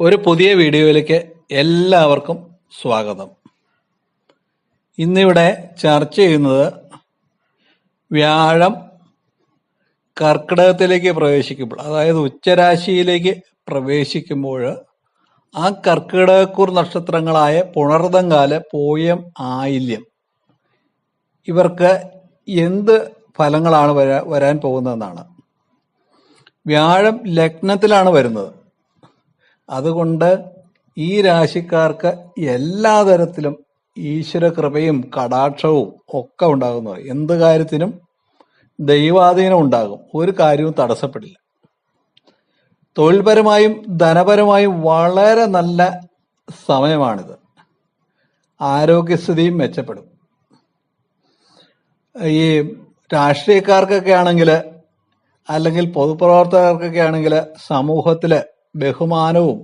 ഒരു പുതിയ വീഡിയോയിലേക്ക് എല്ലാവർക്കും സ്വാഗതം. ഇന്നിവിടെ ചർച്ച ചെയ്യുന്നത് വ്യാഴം കർക്കിടകത്തിലേക്ക് പ്രവേശിക്കുമ്പോൾ അതായത് ഉച്ചരാശിയിലേക്ക് പ്രവേശിക്കുമ്പോൾ ആ കർക്കിടകക്കൂർ നക്ഷത്രങ്ങളായ പുണർതങ്കാല പോയം ആയില്യം ഇവർക്ക് എന്ത് ഫലങ്ങളാണ് വരാൻ പോകുന്നതെന്നാണ്. വ്യാഴം ലഗ്നത്തിലാണ് വരുന്നത്. അതുകൊണ്ട് ഈ രാശിക്കാർക്ക് എല്ലാ തരത്തിലും ഈശ്വര കൃപയും കടാക്ഷവും ഒക്കെ ഉണ്ടാകുന്നത്. എന്ത് കാര്യത്തിനും ദൈവാധീനം ഉണ്ടാകും. ഒരു കാര്യവും തടസ്സപ്പെടില്ല. തൊഴിൽപരമായും ധനപരമായും വളരെ നല്ല സമയമാണിത്. ആരോഗ്യസ്ഥിതിയും മെച്ചപ്പെടും. ഈ രാഷ്ട്രീയക്കാർക്കൊക്കെ ആണെങ്കിൽ അല്ലെങ്കിൽ പൊതുപ്രവർത്തകർക്കൊക്കെ ആണെങ്കിൽ സമൂഹത്തിൽ ബഹുമാനവും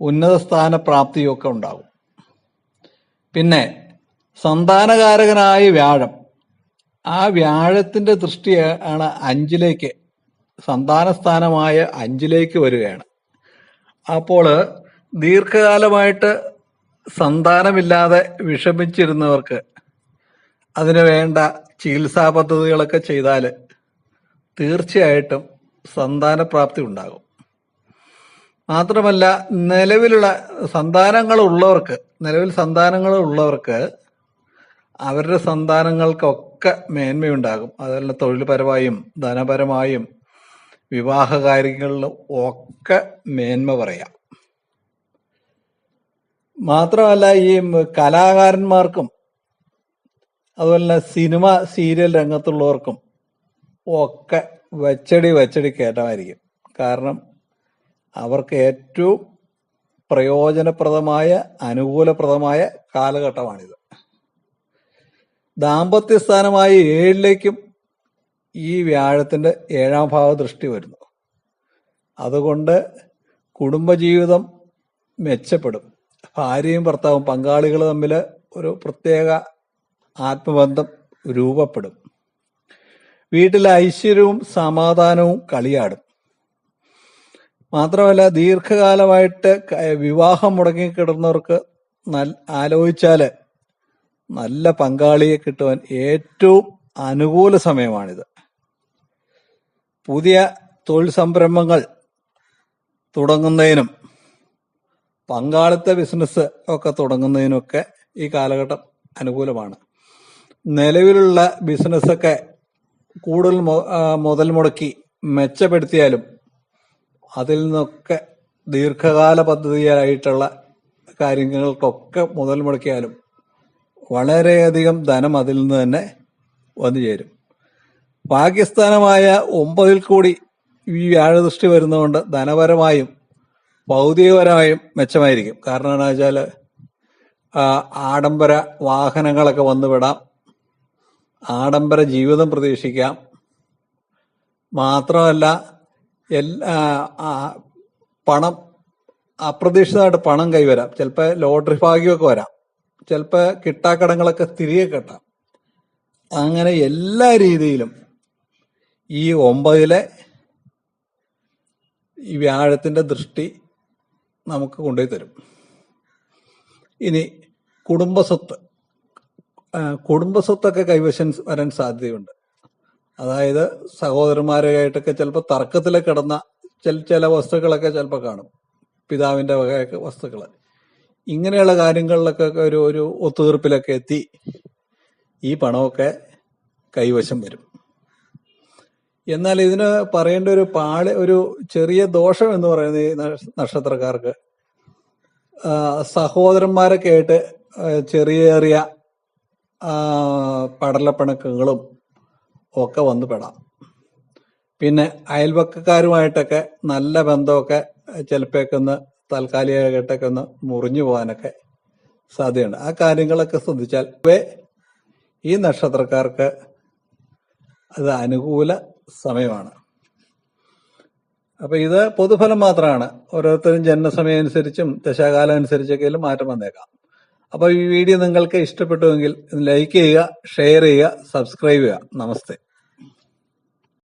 ഉന്നത സ്ഥാന പ്രാപ്തിയും ഒക്കെ ഉണ്ടാകും. പിന്നെ സന്താനകാരകനായ വ്യാഴം ആ വ്യാഴത്തിന്റെ ദൃഷ്ടി ആണ് അഞ്ചിലേക്ക് സന്താനസ്ഥാനമായ അഞ്ചിലേക്ക് വരികയാണ്. അപ്പോൾ ദീർഘകാലമായിട്ട് സന്താനമില്ലാതെ വിഷമിച്ചിരുന്നവർക്ക് അതിന് വേണ്ട ചികിത്സാ പദ്ധതികളൊക്കെ ചെയ്താൽ തീർച്ചയായിട്ടും സന്താനപ്രാപ്തി ഉണ്ടാകും. മാത്രമല്ല നിലവിലുള്ള സന്താനങ്ങൾ ഉള്ളവർക്ക് നിലവിൽ സന്താനങ്ങൾ ഉള്ളവർക്ക് അവരുടെ സന്താനങ്ങൾക്കൊക്കെ മേന്മയുണ്ടാകും. അതുപോലെ തൊഴിൽപരമായും ധനപരമായും വിവാഹ കാര്യങ്ങളിലും ഒക്കെ മേന്മ പറയാം. മാത്രമല്ല ഈ കലാകാരന്മാർക്കും അതുപോലെ സിനിമ സീരിയൽ രംഗത്തുള്ളവർക്കും ഒക്കെ വച്ചടി വച്ചടി കയറ്റമായിരിക്കും കാരണം അവർക്ക് ഏറ്റവും പ്രയോജനപ്രദമായ അനുകൂലപ്രദമായ കാലഘട്ടമാണിത്. ദാമ്പത്യ സ്ഥാനമായ ഏഴിലേക്കും ഈ വ്യാഴത്തിന്റെ ഏഴാം ഭാവ ദൃഷ്ടി വരുന്നു. അതുകൊണ്ട് കുടുംബജീവിതം മെച്ചപ്പെടും. ഭാര്യയും ഭർത്താവും പങ്കാളികൾ തമ്മിൽ ഒരു പ്രത്യേക ആത്മബന്ധം രൂപപ്പെടും. വീട്ടിലെ ഐശ്വര്യവും സമാധാനവും കളിയാടും. മാത്രമല്ല ദീർഘകാലമായിട്ട് വിവാഹം മുടങ്ങിക്കിടന്നവർക്ക് നൽ ആലോചിച്ചാൽ നല്ല പങ്കാളിയെ കിട്ടുവാൻ ഏറ്റവും അനുകൂല സമയമാണിത്. പുതിയ തൊഴിൽ സംരംഭങ്ങൾ തുടങ്ങുന്നതിനും പങ്കാളിത്ത ബിസിനസ് ഒക്കെ തുടങ്ങുന്നതിനൊക്കെ ഈ കാലഘട്ടം അനുകൂലമാണ്. നിലവിലുള്ള ബിസിനസ്സൊക്കെ കൂടുതൽ മുതൽ മുടക്കി മെച്ചപ്പെടുത്തിയാലും അതിൽ നിന്നൊക്കെ ദീർഘകാല പദ്ധതിയായിട്ടുള്ള കാര്യങ്ങൾക്കൊക്കെ മുതൽ മുടക്കിയാലും വളരെയധികം ധനം അതിൽ നിന്ന് തന്നെ വന്നു ചേരും. പാകിസ്ഥാനമായ ഒമ്പതിൽ കൂടി ഈ വ്യാഴദൃഷ്ടി വരുന്നതുകൊണ്ട് ധനപരമായും ഭൗതികപരമായും മെച്ചമായിരിക്കും. കാരണം എന്താ വെച്ചാൽ ആഡംബര വാഹനങ്ങളൊക്കെ വന്നു വിടാം. ആഡംബര ജീവിതം പ്രതീക്ഷിക്കാം. മാത്രമല്ല എല്ലാ പണം അപ്രതീക്ഷിതമായിട്ട് പണം കൈവരാം. ചിലപ്പോൾ ലോട്ടറി ഭാഗ്യമൊക്കെ വരാം. ചിലപ്പോൾ കിട്ടാക്കടങ്ങളൊക്കെ തിരികെ കിട്ടാം. അങ്ങനെ എല്ലാ രീതിയിലും ഈ ഒമ്പതിലെ ഈ വ്യാഴത്തിന്റെ ദൃഷ്ടി നമുക്ക് കൊണ്ടുപോയി തരും ഇനി കുടുംബസ്വത്ത് കുടുംബസ്വത്തൊക്കെ കൈവശം വരാൻ സാധ്യതയുണ്ട്. അതായത് സഹോദരന്മാരുമായിട്ടൊക്കെ ചിലപ്പോൾ തർക്കത്തിലൊക്കെ കിടന്ന ചില ചില വസ്തുക്കളൊക്കെ ചിലപ്പോൾ കാണും. പിതാവിന്റെ വകയൊക്കെ വസ്തുക്കൾ ഇങ്ങനെയുള്ള കാര്യങ്ങളിലൊക്കെ ഒരു ഒരു ഒത്തുതീർപ്പിലൊക്കെ എത്തി ഈ പണമൊക്കെ കൈവശം വരും. എന്നാൽ ഇതിന് പറയേണ്ട ഒരു പാളി ഒരു ചെറിയ ദോഷം എന്ന് പറയുന്നത് ഈ നക്ഷ- നക്ഷത്രക്കാർക്ക്. സഹോദരന്മാരൊക്കെ ആയിട്ട് ചെറിയ ചെറിയ പടലപ്പിണക്കങ്ങളും ഒക്കെ വന്നു പെടാം. പിന്നെ അയൽവക്കക്കാരുമായിട്ടൊക്കെ നല്ല ബന്ധമൊക്കെ ചിലപ്പോഴൊക്കെ ഒന്ന് താൽക്കാലികമായിട്ടൊക്കെ ഒന്ന് മുറിഞ്ഞു പോകാനൊക്കെ സാധ്യതയുണ്ട്. ആ കാര്യങ്ങളൊക്കെ ശ്രദ്ധിച്ചാൽ ഈ നക്ഷത്രക്കാർക്ക് അത് അനുകൂല സമയമാണ്. അപ്പൊ ഇത് പൊതുഫലം മാത്രമാണ്. ഓരോരുത്തരും ജന്മസമയം അനുസരിച്ചും ദശാകാലം അനുസരിച്ചൊക്കെ മാറ്റം വന്നേക്കാം. അപ്പൊ ഈ വീഡിയോ നിങ്ങൾക്ക് ഇഷ്ടപ്പെട്ടുവെങ്കിൽ ലൈക്ക് ചെയ്യുക ഷെയർ ചെയ്യുക സബ്സ്ക്രൈബ് ചെയ്യുക. നമസ്തേ.